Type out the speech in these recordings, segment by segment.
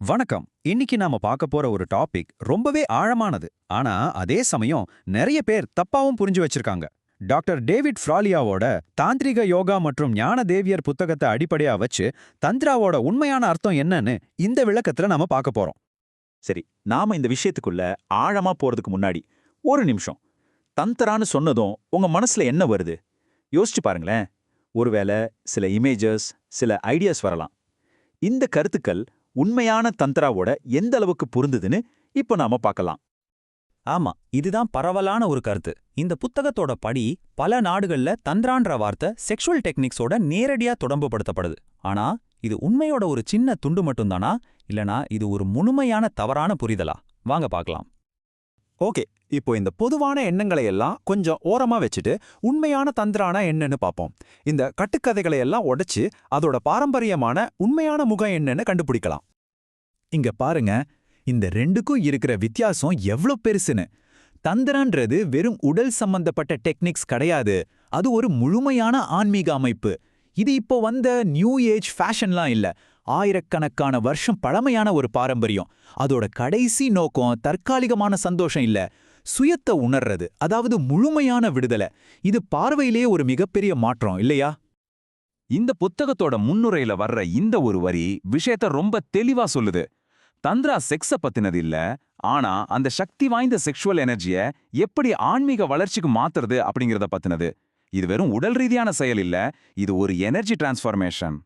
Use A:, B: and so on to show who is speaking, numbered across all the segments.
A: வணக்கம். இன்னைக்கு நாம பார்க்க போற ஒரு டாபிக் ரொம்பவே ஆழமானது. ஆனா அதே சமயம் நிறைய பேர் தப்பாவும் புரிஞ்சு வச்சிருக்காங்க. டாக்டர் டேவிட் ஃப்ராலியாவோட தாந்திரிக யோகா மற்றும் ஞான தேவியர் புத்தகத்தை அடிப்படையா வச்சு தந்திராவோட உண்மையான அர்த்தம் என்னன்னு இந்த விளக்கத்துல நாம பார்க்க போறோம்.
B: சரி நாம இந்த விஷயத்துக்குள்ள ஆழமா போறதுக்கு முன்னாடி ஒரு நிமிஷம். தந்திரான்னு சொன்னதும் உங்க மனசுல என்ன வருது? யோசிச்சு பாருங்களேன். ஒருவேளை சில இமேஜஸ் சில ஐடியாஸ் வரலாம். இந்த கருத்துக்கள் உண்மையான தந்திராவோட எந்த அளவுக்கு பொருந்துதுன்னு இப்போ நாம பார்க்கலாம்.
C: ஆமா இதுதான் பரவலான ஒரு கருத்து. இந்த புத்தகத்தோட படி பல நாடுகள்ல தந்திரான்ற வார்த்தை செக்ஷுவல் டெக்னிக்ஸோட நேரடியா தொடர்புபடுத்தப்படுது. ஆனா இது உண்மையோட ஒரு சின்ன துண்டு மட்டும்தானா? இல்லனா இது ஒரு முழுமையான தவறான புரிதலா? வாங்க பார்க்கலாம்.
D: ஓகே இப்போ இந்த பொதுவான எண்ணங்களை எல்லாம் கொஞ்சம் ஓரமா வச்சுட்டு உண்மையான தந்திரானா என்னன்னு பார்ப்போம். இந்த கட்டுக்கதைகளை எல்லாம் உடைச்சு அதோட பாரம்பரியமான உண்மையான முகம் என்னன்னு கண்டுபிடிக்கலாம். இங்க பாருங்க இந்த ரெண்டுக்கும் இருக்கிற வித்தியாசம் எவ்ளோ பெருசுன்னு. தந்திரான்றது வெறும் உடல் சம்பந்தப்பட்ட டெக்னிக்ஸ் கிடையாது. அது ஒரு முழுமையான ஆன்மீக அமைப்பு. இது இப்போ வந்த நியூ ஏஜ் ஃபேஷன்லாம் இல்ல. ஆயிரக்கணக்கான வருஷம் பழமையான ஒரு பாரம்பரியம். அதோட கடைசி நோக்கம் தற்காலிகமான சந்தோஷம் இல்ல சுயத்தை உணர்றது அதாவது முழுமையான விடுதலை. இது பார்வையிலேயே ஒரு மிகப்பெரிய மாற்றம் இல்லையா?
E: இந்த புத்தகத்தோட முன்னுரையில வர்ற இந்த ஒரு வரி விஷயத்த ரொம்ப தெளிவா சொல்லுது. தந்திரா செக்ஸ பத்தினது இல்ல ஆனா அந்த சக்தி வாய்ந்த செக்ஷுவல் எனர்ஜிய எப்படி ஆன்மீக வளர்ச்சிக்கு மாத்துறது அப்படிங்கறத பத்தினது. இது வெறும் உடல் ரீதியான செயல் இல்ல இது ஒரு எனர்ஜி டிரான்ஸ்ஃபார்மேஷன்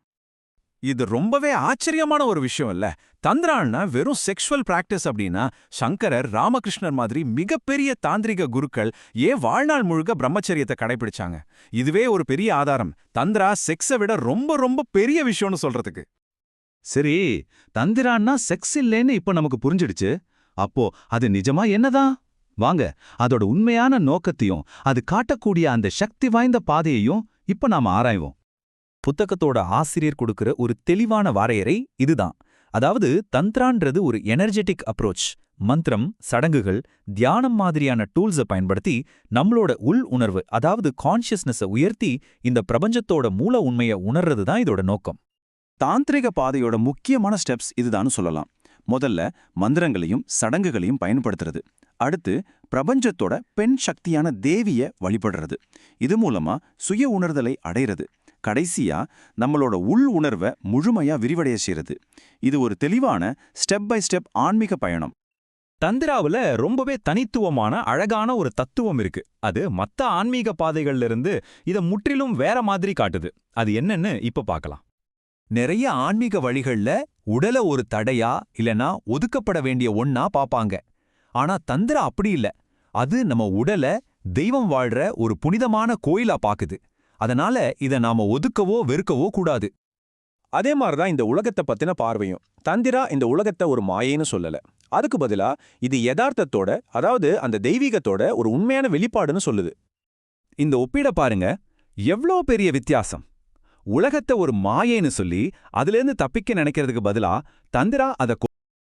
D: இது ரொம்பவே ஆச்சரியமான ஒரு விஷயம் இல்ல. தந்திரான்னா வெறும் செக்ஷுவல் பிராக்டிஸ் அப்படின்னா சங்கரர் ராமகிருஷ்ணர் மாதிரி மிகப்பெரிய தாந்திரிக குருக்கள் ஏன் வாழ்நாள் முழுக்க பிரம்மச்சரியத்தை கடைபிடிச்சாங்க? இதுவே ஒரு பெரிய ஆதாரம். தந்திரா செக்ஸை விட ரொம்ப ரொம்ப பெரிய விஷயம்னு சொல்றதுக்கு.
E: சரி தந்திரான்னா செக்ஸ் இல்லேன்னு இப்ப நமக்கு புரிஞ்சிடுச்சு. அப்போ அது நிஜமா என்னதான்? வாங்க அதோட உண்மையான நோக்கத்தையும் அது காட்டக்கூடிய அந்த சக்தி வாய்ந்த பாதையையும் இப்ப நாம ஆராய்வோம்.
C: புத்தகத்தோட ஆசிரியர் கொடுக்கிற ஒரு தெளிவான வரையறை இதுதான். அதாவது தந்த்ரான்றது ஒரு எனர்ஜெட்டிக் அப்ரோச் மந்திரம் சடங்குகள் தியானம் மாதிரியான டூல்ஸை பயன்படுத்தி நம்மளோட உள் உணர்வு அதாவது கான்ஷியஸ்னஸை உயர்த்தி இந்த பிரபஞ்சத்தோட மூல உண்மையை உணர்றது தான் இதோட நோக்கம்.
F: தாந்திரிக பாதையோட முக்கியமான ஸ்டெப்ஸ் இதுதான் சொல்லலாம். முதல்ல மந்திரங்களையும் சடங்குகளையும் பயன்படுத்துறது. அடுத்து பிரபஞ்சத்தோட பெண் சக்தியான தேவிய வழிபடுறது. இது மூலமா சுய உணர்தலை அடையிறது. கடைசியா நம்மளோட உள் உணர்வை முழுமையா விரிவடைய செய்யறது இது ஒரு தெளிவான ஸ்டெப் பை ஸ்டெப் ஆன்மீக பயணம்.
D: தந்திராவுல ரொம்பவே தனித்துவமான அழகான ஒரு தத்துவம் இருக்கு. அது மத்த ஆன்மீக பாதைகள்ல இருந்து இத முற்றிலும் வேற மாதிரி காட்டுது. அது என்னன்னு இப்ப பார்க்கலாம் நிறைய ஆன்மீக வழிகள்ல உடல ஒரு தடையா இல்லனா ஒதுக்கப்பட வேண்டிய ஒன்னா பாப்பாங்க. ஆனா தந்திரா அப்படி இல்ல. அது நம்ம உடல தெய்வம் வாழ்ற ஒரு புனிதமான கோயிலா பாக்குது. அதனால இத நாம ஒதுக்கவோ வெறுக்கவோ கூடாது.
G: அதே மாதிரி தான் இந்த உலகத்தை பத்தின பார்வையும். தந்திரா இந்த உலகத்தை ஒரு மாயைன்னு சொல்லல. அதுக்கு பதிலா இது யதார்த்தத்தோட அதாவது அந்த தெய்வீகத்தோட ஒரு உண்மையான வெளிப்பாடுன்னு சொல்லுது.
D: இந்த ஒப்பிட பாருங்க. எவ்ளோ பெரிய வித்தியாசம். உலகத்தை ஒரு மாயைன்னு சொல்லி அதுலேருந்து தப்பிக்க நினைக்கிறதுக்கு பதிலா தந்திரா அதை